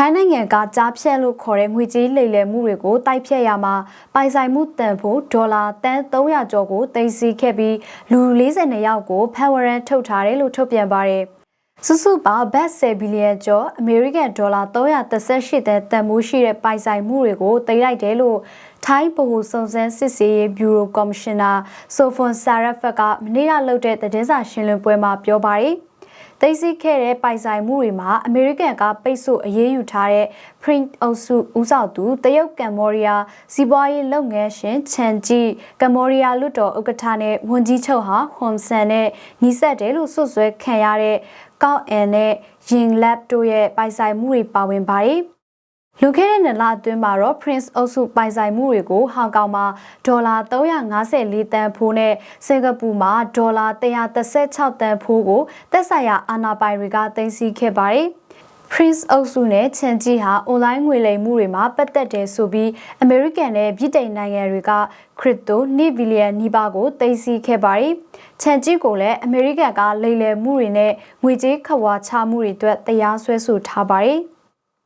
ထိုင်းနိုင်ငံကကြားဖြတ်လို့ခေါ်တဲ့ငွေကြေးလိမ်လည်မှုတွေကိုတိုက်ဖြတ်ရမှာပိုင်ဆိုင်မှုတန်ဖိုးဒေါ်လာတန်300ကျော်ကိုတင်စီခဲ့ပြီးလူ42ယောက်ကိုဖန်ဝရန်ထုတ်ထားတယ်လို့ထုတ်ပြန်ပါတယ်။စုစုပေါင်းဘတ်10ဘီလီယံကျော်အမေရိကန်ဒေါ်လာ338တန်တန်မိုးရှိတဲ့ပိုင်ဆိုင်မှုတွေကိုတင်လိုက်တယ်လို့ထိုင်းဗဟိုစုံစမ်းစစ်ဆေးရေးဘျူရိုကော်မရှင်နာဆိုဖွန်ဆာရက်ဖက်ကမနေ့ကလုပ်တဲ့သတင်းစာရှင်းလင်းပွဲမှာပြောပါတယ်။ သိသိခဲ့တဲ့ပိုင်ဆိုင်မှုတွေမှာအမေရိကန်ကပိတ်ဆို့အရေးယူထားတဲ့ Print အုပ်စုဦးဆောင်သူတရုတ်ကမ်ဘောဒီးယားစီးပွားရေးလုပ်ငန်းရှင်ချန်ဂျီကမ်ဘောဒီးယားလွတ်တော်ဥက္ကဋ္ဌနဲ့ဝန်ကြီးချုပ်ဟာဟွန်ဆန်နဲ့ညီဆက်တယ်လို့ဆွဆွဲခံရတဲ့ကောက်အန်နဲ့ရင်လပ်တို့ရဲ့ပိုင်ဆိုင်မှုတွေပါဝင်ပါတယ်။ လွန်ခဲ့တဲ့နှစ်လအတွင်းမှာတော့ Prince အုပ်စုပိုင်ဆိုင်မှုတွေကိုဟောင်ကောင်မှာဒေါ်လာ354တန်ဖိုးနဲ့စင်ကာပူမှာဒေါ်လာ136တန်ဖိုးကိုသက်ဆိုင်ရာအာဏာပိုင်တွေကသိမ်းဆည်းခဲ့ပါတယ်။ Prince အုပ်စုနဲ့ချန်ကြီးဟာအွန်လိုင်းငွေလိမ်မှုတွေမှာပတ်သက်တယ်ဆိုပြီးအမေရိကန်နဲ့ဗြိတိန်နိုင်ငံတွေကခရစ်တို2ဘီလီယံနီးပါးကိုသိမ်းဆည်းခဲ့ပါတယ်။ချန်ကြီးကိုလည်းအမေရိကန်ကလိမ်လည်မှုတွေနဲ့ငွေကြေးခဝါချမှုတွေအတွက်တရားစွဲဆိုထားပါတယ်။